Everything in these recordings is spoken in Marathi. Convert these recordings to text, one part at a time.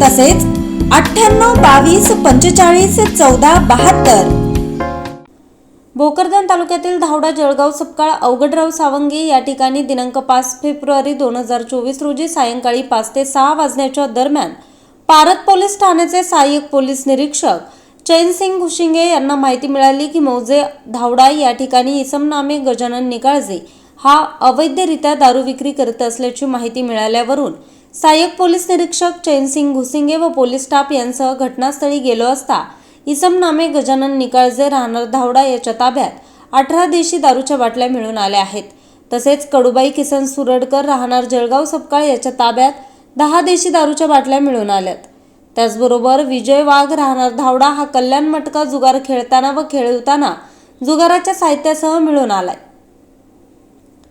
तसेच अठ्ठ्याण्णव बावीस पंचेचाळीस चौदा बहात्तर. भोकरदन तालुक्यातील धावडा जळगाव सपकाळ अवघडराव सावंगी या ठिकाणी दिनांक पाच फेब्रुवारी दोन हजार चोवीस रोजी सायंकाळी पाच ते सहा वाजण्याच्या दरम्यान पारत पोलीस ठाण्याचे सहाय्यक पोलीस निरीक्षक चैनसिंग घुशिंगे यांना माहिती मिळाली की मौजे धावडा या ठिकाणी इसम नामे गजानन निकाळजे हा अवैधरित्या दारू विक्री करत असल्याची माहिती मिळाल्यावरून सहाय्यक पोलीस निरीक्षक चैनसिंग घुसिंगे व पोलीस स्टाफ यांसह घटनास्थळी गेलो असता इसम नामे गजानन निकाळजे राहणार धावडा याच्या ताब्यात अठरा देशी दारूच्या बाटल्या मिळून आल्या आहेत. तसेच कडुबाई किसन सुरडकर राहणार जळगाव सपकाळ याच्या ताब्यात दहा देशी दारूच्या बाटल्या मिळून आल्यात. त्याचबरोबर विजय वाघ राहणार धावडा हा कल्याण मटका जुगार खेळताना व खेळवताना जुगाराच्या साहित्यासह मिळून आलाय.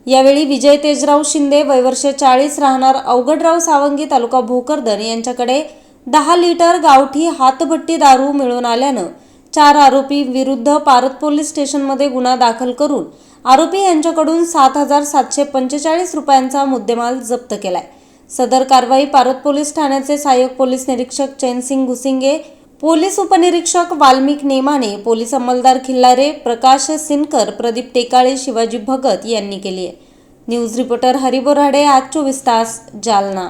यावेळी विजय तेजराव शिंदे वयवर्ष चाळीस राहणार अवघडराव सावंगी तालुका भोकरदन यांच्याकडे दहा लिटर गावठी हातभट्टी दारू मिळून आल्यानं चार आरोपी विरुद्ध पारत पोलीस स्टेशनमध्ये गुन्हा दाखल करून आरोपी यांच्याकडून सात हजार सातशे पंचेचाळीस रुपयांचा मुद्देमाल जप्त केलाय. सदर कारवाई पारत पोलीस ठाण्याचे सहाय्यक पोलीस निरीक्षक चैनसिंग घुसिंगे पोलीस उपनिरीक्षक वाल्मिक नेमाने पोलीस अंमलदार खिल्लारे प्रकाश सिनकर प्रदीप टेकाळे शिवाजी भगत यांनी केली आहे. न्यूज रिपोर्टर हरिबोराडे आज चोवीस तास जालना.